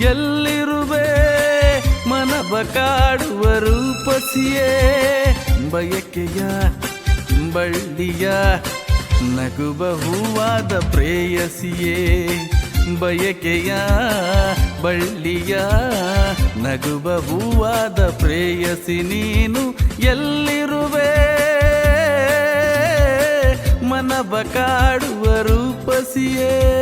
ಎಲ್ಲಿರುವೆ? ಮನಬ ಕಾಡುವ ರೂಪಸಿಯೇ? ಬಯಕೆಯ ಬಳ್ಳಿಯ ನಗುವ ಹೂವಾದ ಪ್ರೇಯಸಿಯೇ? ಬಯಕೆಯ ಬಳ್ಳಿಯ ನಗುವ ಹೂವಾದ ಪ್ರೇಯಸಿ ನೀನು ಎಲ್ಲಿರುವೆ? ಮನಬ ಕಾಡುವ ರೂಪಸಿಯೇ?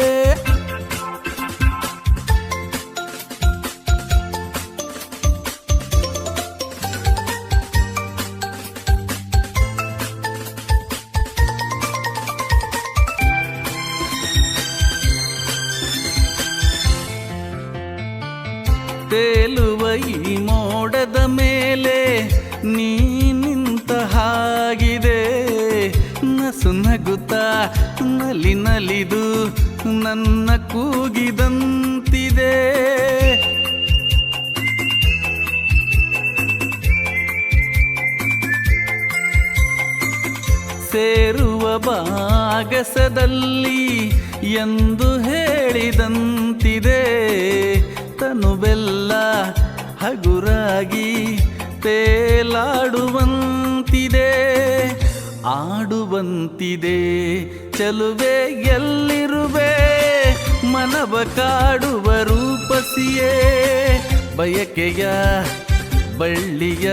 ತೇಲುವ ಈ ಮೋಡದ ಮೇಲೆ ನೀ ನಿಂತ ಹಾಗಿದೆ. ನಸು ನಗುತ್ತ ನಲಿ ನಲಿದು ನನ್ನ ಕೂಗಿದಂತಿದೆ. ಸೇರುವ ಬಾಗಸದಲ್ಲಿ ಎಂದು ಹೇಳಿದಂತಿದೆ. ತನುವೆಲ್ಲ ಹಗುರಾಗಿ ತೇಲಾಡುವಂತಿದೆ ಆಡುವಂತಿದೆ. ಚಲುವೆ ಎಲ್ಲಿರುವೆ? ಮನವ ಕಾಡುವ ರೂಪಸಿಯೇ ಬಯಕೆಯ ಬಳ್ಳಿಯ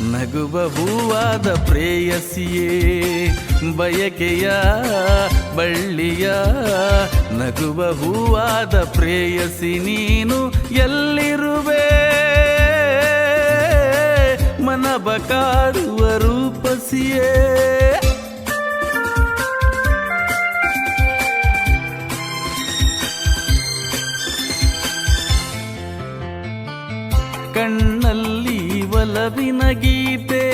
ನಗುವ ಹೂವಾದ ಪ್ರೇಯಸಿಯೇ ಬಯಕೆಯ ಬಳ್ಳಿಯ ನಗುವ ಹೂವಾದ ಪ್ರೇಯಸಿ ನೀನು ಎಲ್ಲಿರುವೆ? ಮನಬ ಕಾಡುವ ರೂಪಸಿಯೇ. ಕಣ್ಣಲ್ಲಿ ಒಲವಿನ ಗೀತೆ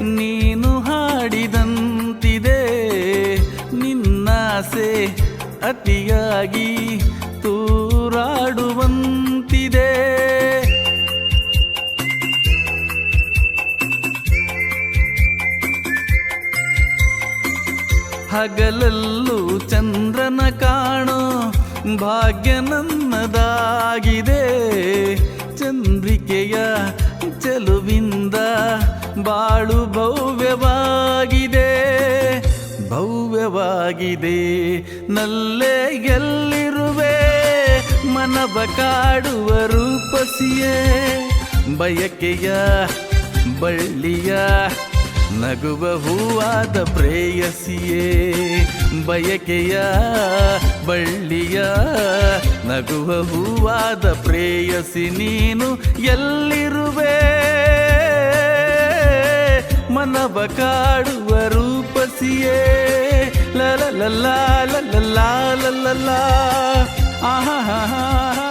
ನೀನು ಹಾಡಿದಂತಿದೆ. ನಿನ್ನಾಸೆ ಅತಿಯಾಗಿ ತೂರಾಡುವಂತಿದೆ. ಹಗಲಲ್ಲೂ ಚಂದ್ರನ ಕಾಣೋ ಭಾಗ್ಯ ನನ್ನದಾಗಿದೆ. ಚಂದ್ರಿಕೆಯ ಚೆಲುವಿಂದ ಬಾಳು ಭವ್ಯವಾಗಿದೆ ಭವ್ಯವಾಗಿದೆ. ನಲ್ಲೇ ಎಲ್ಲಿರುವೆ ಮನವ ಕಾಡುವ ರೂಪಸಿಯೇ ಬಯಕೆಯ ಬಳ್ಳಿಯ ನಗುವ ಹೂವಾದ ಪ್ರೇಯಸಿಯೇ, ಬಯಕೆಯ ಬಳ್ಳಿಯ ನಗುವ ಹೂವಾದ ಪ್ರೇಯಸಿ ನೀನು ಎಲ್ಲಿರುವೆ? ಮನವ ಕಾಡುವ ರೂಪಸಿಯೇ ಲಲ ಲಲ್ಲ ಲಲ್ಲ ಲಲ್ಲ ಆಹಾ